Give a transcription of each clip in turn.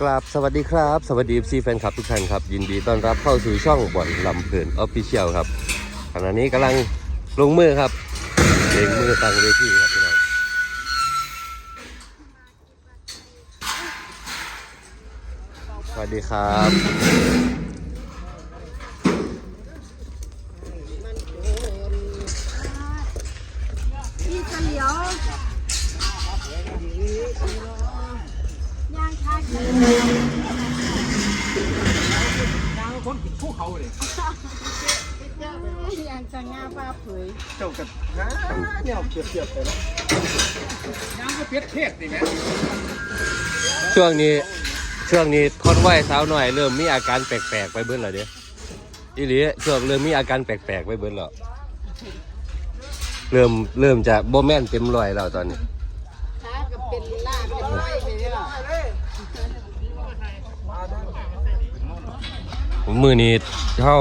กราบสวัสดีครับ สวัสดีซีแฟนคลับทุกท่านครับ ยินดีต้อนรับเข้าสู่ช่องบ่อนลำเพลินออฟฟิเชียลครับขณะนี้กำลังลงมือครับเลงมือตั้งเวทีครับพี่น้องสวัสดีครับ คนผิดผู้เขาเลยย่างจะง่าป้าเผยเจ้ากับนะเนี่ยเปรียบเทียบไปแล้วนางก็เปรียบเทียบนี่แหละช่วงนี้ช่วงนี้คนไหวสาวหน่อยเริ่มมีอาการแปลกๆไปเบิ้ลแล้วเด้อีหลีช่วงเริ่มมีอาการแปลกๆไปเบิ้ลแล้วเริ่มเริ่มจะโบแมนเต็มร้อยแล้วตอนนี้ ขากับเป็นลาบเป็นไม้เลยล่ะ มือนี้เท่า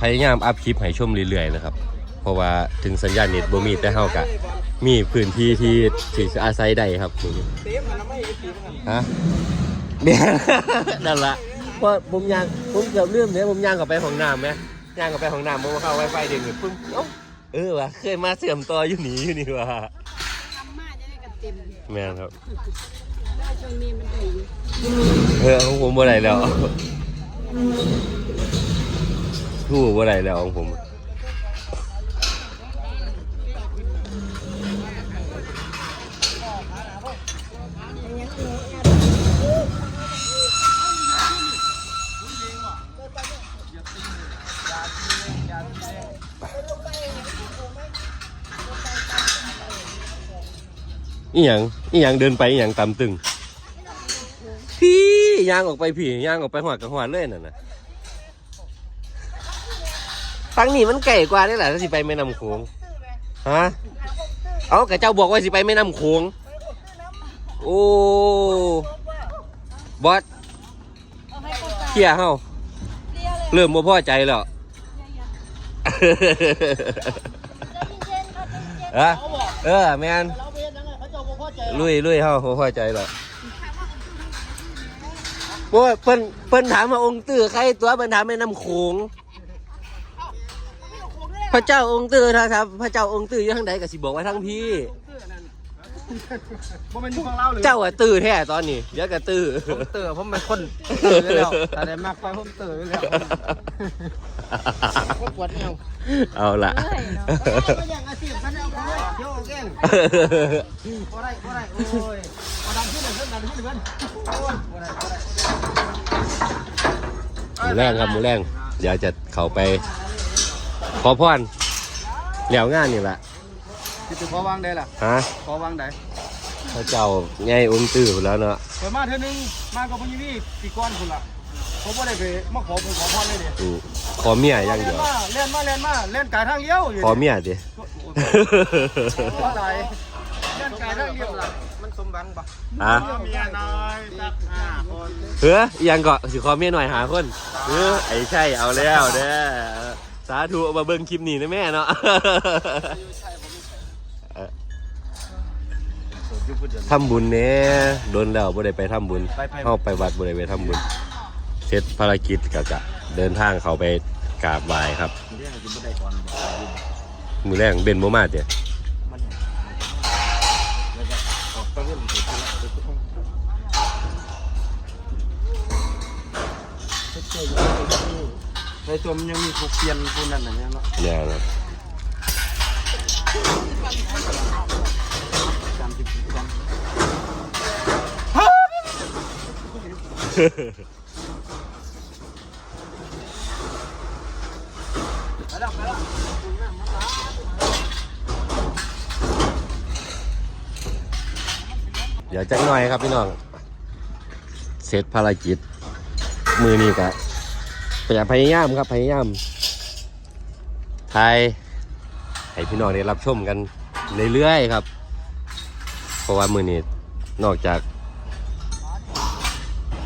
พยายามอัพคลิปให้ชมเรื่อยๆนะครับ เพราะว่าถึงสัญญาณเน็ตบ่มีแต่เฮากะ มีพื้นที่ที่ที่จะอาศัยได้ครับมื้อนี้เต็มมันไม่เห็นตีมันฮะเนี่ยนั่นละเพราะผมย่างผมเกือบลืมเนี่ยผมย่างกลับไปห้องน้ำไหมย่างกลับไปห้องน้ำผมเข้าไวไฟเด้งขึ้นปึ้งเอ้าเออว่ะเคยมาเสื่อมต่ออยู่หนีอยู่นี่ว่ะทำมาจะได้กันเต็มแม่นครับแล้วช่วงนี้มันได้อยู่เออของผมบ่ได้แล้ว ทู่บ่ได้แล้วของผมอีหยังอีหยังเดินไปอีหยังตามตึงพี่ย่างออกไปพี่ย่างออกไปหัวกับหัวเลยน่ะนะ ตั้งนี่มันไก่กว่าได้แหละถ้าสิไปแม่น้ำโขงฮะเอากะเจ้าบอกว่าสิไปแม่น้ำโขงโอ้บอสเคลียเฮาเริ่มบ่พอใจแล้วเออเออแมนเราไปยังไงเขาเจ้าบ่พอใจลุยลุยเฮาบ่พอใจแล้วโอ้เพิ่นเพิ่นถามว่าองค์ตื้อใครตัวเพิ่นถามแม่น้ำโขง พระเจ้าองค์ตื้อนะครับ พระเจ้าองค์ตื้ออยู่ทางใดก็สิบอกว่าทางพี่ บ่เป็นอยู่ฝั่งเราหรือเจ้าอะตื้อแท้ตอนนี้เดี๋ยวก็ตื้อผมเต๋อผมเป็นคนเต๋ออยู่แล้วแต่ได้มากไปผมเต๋ออยู่แล้วก็ปวดเอวเอาละก็ยังอาชีพคันเอาไปเลยเที่ยวแกงบ่ได้บ่ได้โอ้ยบ่ดันขึ้นเลยเพิ่นดันขึ้นเลยเพิ่นโอ้ยบ่ได้บ่ได้ หมูแรงครับหมูแรงเดี๋ยวจะเข้าไป ขอพรแล้วงานนี่แหละสิไปขอวางได้ล่ะฮะขอวางได้พระเจ้าไงองค์ตื้อไปแล้วเนาะเปิดมาเทื่อนึงมากับพญวีปีก้อนพุ่นล่ะผมบ่ได้ไปมาขอผมขอพรเลยดิอืมขอเมียอย่างเดียวเล่นมาเล่นมาเล่นกายทางเลี้ยวอยู่ขอเมียดิขอใจเล่นกายทางเลี้ยวล่ะมันสมบังปะอะเมียน้อยสักห้าคนเฮ้ยยังก็สิขอเมียหน่อยหาคนเออไอ้ใช่เอาแล้วเด้อ สาธุเอามาเบิ่งคลิปนี้นะแม่เนาะทำบุญเนี่ยโดนแล้วบ่ได้ไปทำบุญเข้าไปวัดบ่ได้ไปทำบุญ เสร็จภารกิจก็จะเดินทางเขาไปกราบไหว้ครับเรื่องกินบ่ได้ก่อนมือแรกเบนโมมาเจ้ ในตัวมันยังมีผูกเปลี่ยนผูนั้นน่ะเนี่ยเนาะเนี่ยนะจำสิบกันเดี๋ยวจักหน่อยครับพี่น้อง เสร็จภารกิจ มือนี้ก็ พยายามครับพยายามไทยให้พี่น้องได้รับชมกันเรื่อยๆครับ เพราะว่ามือนี้นอกจาก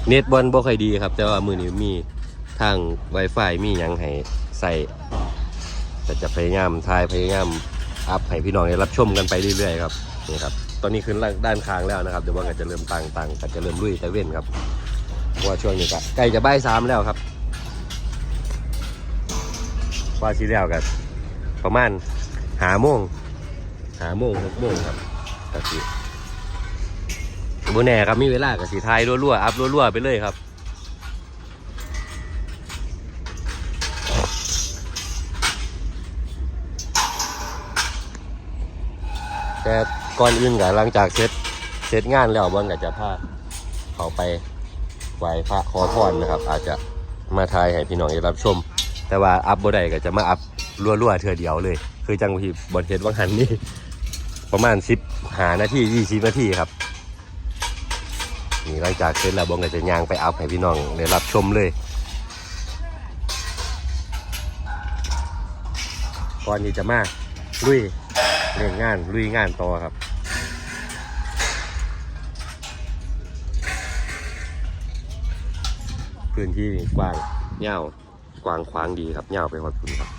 เน็ตบอลบ่ค่อยดีครับ แต่ว่ามือนี้มีทาง Wi-Fi มีหยังให้ใส่แต่จะพยายามทายพยายามอัพให้พี่น้องได้รับชมกันไปเรื่อยๆครับนี่ครับตอนนี้ขึ้นด้านข้างแล้วนะครับเดี๋ยวว่าก็จะเริ่มตั้งตั้งจะเริ่มลุยตะเว้นครับว่าช่วงนี้ก็ใกล้จะบ่ายสามแล้วครับ ว่าที่แล้วกันประมาณหาโมงหาโมงหกโมงครับก็สิบแน่ครับมีเวลากับสีไทยรั่วๆอัพรั่วๆไปเลยครับแต่ก่อนอื่นก็หลังจากเสร็จเสร็จงานแล้วบอลก็จะพาเขาไปไหว้พระขอพรนะครับ อาจจะมาทายให้พี่น้องได้รับชม แต่ว่าอัพบ่ได้ก็จะมาอัพรัวๆเทือเดียวเลย คือจังที่บอลเฮ็ดวังหันนี่ประมาณ10หานาที20นาทีครับนี่หลังจากเสร็จแล้วบอลก็จะย่างไปอัพให้พี่น้องได้รับชมเลยก่อนที่จะมาลุยเรื่องงานลุยงานต่อครับพื้นที่กว้างเงาว กว้างขวางดีครับเงาวไปหมดพื้นครับ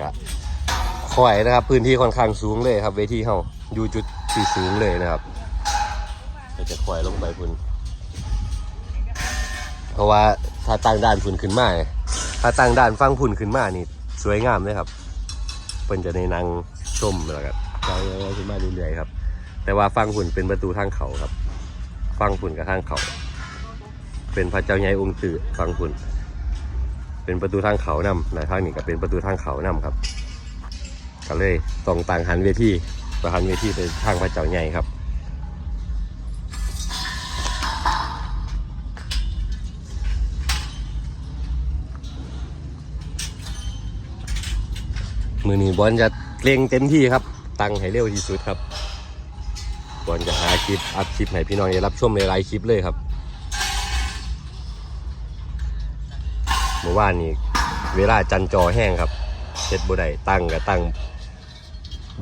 ครับคอยนะครับ พื้นที่ค่อนข้างสูงเลยครับเวทีเขาอยู่จุดที่สูงเลยนะครับก็จะคอยลงไปพื้นเพราะว่าถ้าตั้งด้านพื้นขึ้นมาเนี่ยถ้าตั้งด้านฟังพื้นขึ้นมานี่ สวยงามเลยครับเพิ่นจะในนางชมแล้วก็ไปขึ้นมาเรื่อยๆครับ แต่ว่าฟังหุ่นเป็นประตูทางเขาครับ ฟังหุ่นกับทางเขา เป็นพระเจ้าใหญ่องค์ตื่ฟังหุ่น เป็นประตูทางเขานำนะทางนี้ก็เป็นประตูทางเขานำครับก็เลยต้องต่างหันเวทีประหันเวทีไปทางพระเจ้าใหญ่ครับ มือนี้บอลจะเร่งเต็มที่ครับ ตั้งให้เร็วที่สุดครับบอลจะหาคลิปอัพคลิปให้พี่น้องได้รับชมในหลายคลิปเลยครับเมื่อวานนี้เวลาจันจอแห้งครับเช็ดบุได้ตั้งกับตั้ง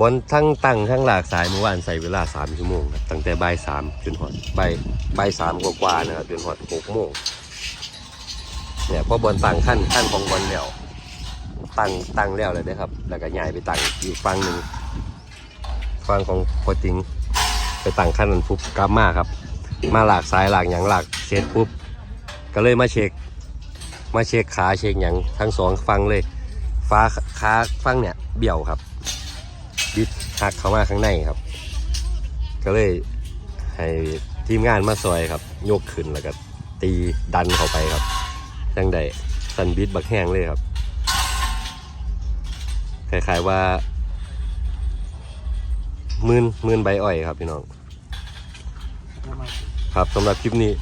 บอลทั้งตั้งทั้งหลากสายเมื่อวานใส่เวลาสามชั่วโมงครับตั้งแต่บ่ายสามจนหอดบ่ายบ่ายสามกว่าๆนะครับจนหอดหกโมงเนี่ยพอบอลตั้งขั้นขั้นของบอลแล้ว ตั้งตั้งแล้วเลยนะครับ แล้วก็ย้ายไปตั้งอีกฝั่งหนึ่งฝั่งของพอติง ไปตั้งขั้นนั้นปุ๊บกลับมาครับ มาหลากสายหลากอย่างหลากเสร็จปุ๊บก็เลยมาเช็ค มาเช็คขาเช็คอย่างทั้งสองฟังเลย ฟ้าขาฟังเนี่ยเบี่ยวครับบิดหักเข้ามาข้างในครับ ก็เลยให้ทีมงานมาซอยครับยกขึ้นแล้วก็ตีดันเข้าไปครับจังใดสันบิดบักแห้งเลยครับ คล้ายๆว่ามื่นมื่นใบอ้อยครับพี่น้องครับสำหรับคลิปนี้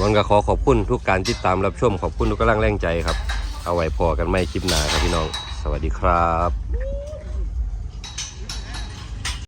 วันก็ขอขอบคุณทุกการติดตามรับชมขอบคุณทุกกำลังแรงใจครับ เอาไว้พอกันไม่คลิปหน้าครับพี่น้อง สวัสดีครับ